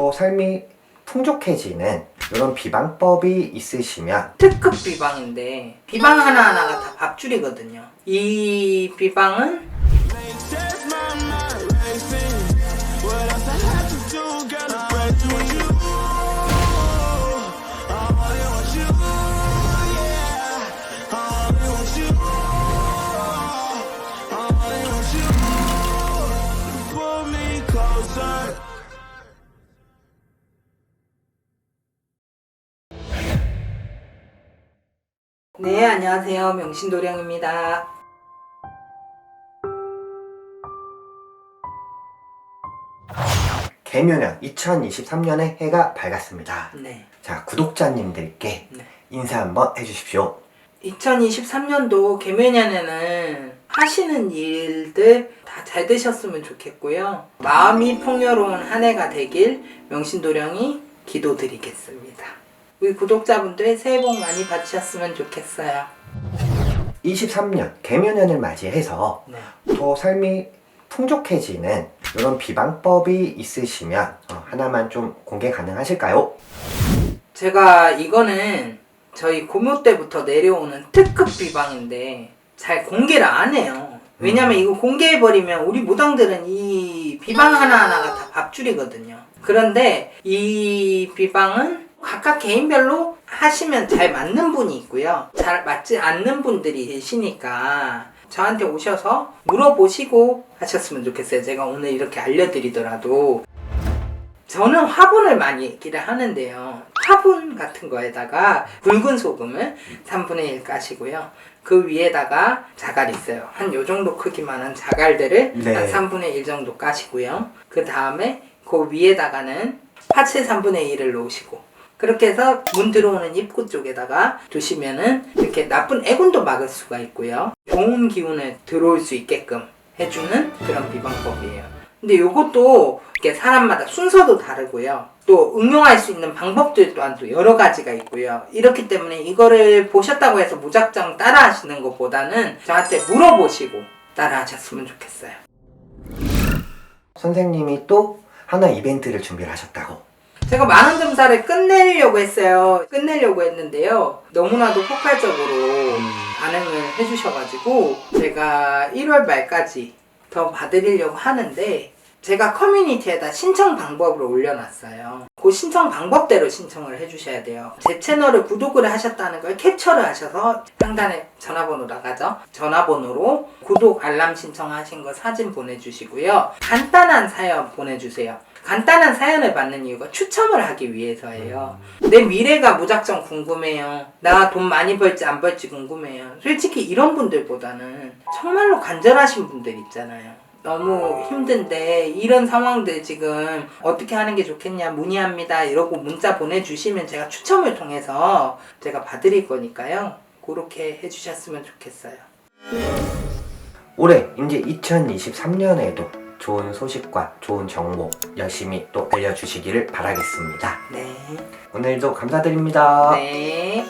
더 삶이 풍족해지는 이런 비방법이 있으시면 특급 비방인데 비방 하나하나가 다 밥줄이거든요. 이 비방은 네 안녕하세요 명신도령입니다. 개묘년 2023년의 해가 밝았습니다. 네. 자, 구독자님들께 네. 인사 한번 해주십시오. 2023년도 개묘년에는 하시는 일들 다 잘 되셨으면 좋겠고요. 마음이 풍요로운 한 해가 되길 명신도령이 기도드리겠습니다. 우리 구독자분들 새해 복 많이 받으셨으면 좋겠어요. 23년 개묘년을 맞이해서 네. 더 삶이 풍족해지는 이런 비방법이 있으시면 어, 하나만 좀 공개 가능하실까요? 제가 이거는 저희 고모 때부터 내려오는 특급 비방인데 잘 공개를 안 해요. 왜냐면 이거 공개해버리면 우리 무당들은 이 비방 하나하나가 다 밥줄이거든요. 그런데 이 비방은 각각 개인별로 하시면 잘 맞는 분이 있고요. 잘 맞지 않는 분들이 계시니까 저한테 오셔서 물어보시고 하셨으면 좋겠어요. 제가 오늘 이렇게 알려드리더라도 저는 화분을 많이 얘기를 하는데요. 화분 같은 거에다가 굵은 소금을 3분의 1 까시고요. 그 위에다가 자갈 있어요. 한 요 정도 크기만한 자갈들을 네. 한 3분의 1 정도 까시고요. 그 다음에 그 위에다가는 파채 3분의 1을 놓으시고 그렇게 해서 문 들어오는 입구 쪽에다가 두시면은 이렇게 나쁜 애군도 막을 수가 있고요. 좋은 기운을 들어올 수 있게끔 해주는 그런 비방법이에요. 근데 요것도 이렇게 사람마다 순서도 다르고요. 또 응용할 수 있는 방법들 또한 또 여러 가지가 있고요. 이렇기 때문에 이거를 보셨다고 해서 무작정 따라 하시는 것보다는 저한테 물어보시고 따라 하셨으면 좋겠어요. 선생님이 또 하나 이벤트를 준비를 하셨다고. 제가 만원 점사를 끝내려고 했어요. 끝내려고 했는데요. 너무나도 폭발적으로 반응을 해주셔가지고 제가 1월 말까지 더 봐드리려고 하는데 제가 커뮤니티에다 신청 방법을 올려놨어요. 그 신청 방법대로 신청을 해주셔야 돼요. 제 채널을 구독을 하셨다는 걸 캡처를 하셔서 상단에 전화번호 나가죠. 전화번호로 구독 알람 신청하신 거 사진 보내주시고요. 간단한 사연 보내주세요. 간단한 사연을 받는 이유가 추첨을 하기 위해서예요. 내 미래가 무작정 궁금해요. 나 돈 많이 벌지 안 벌지 궁금해요. 솔직히 이런 분들보다는 정말로 간절하신 분들 있잖아요. 너무 힘든데 이런 상황들 지금 어떻게 하는 게 좋겠냐 문의합니다 이러고 문자 보내주시면 제가 추첨을 통해서 제가 봐드릴 거니까요. 그렇게 해주셨으면 좋겠어요. 올해 이제 2023년에도 좋은 소식과 좋은 정보 열심히 또 알려주시기를 바라겠습니다. 네. 오늘도 감사드립니다. 네.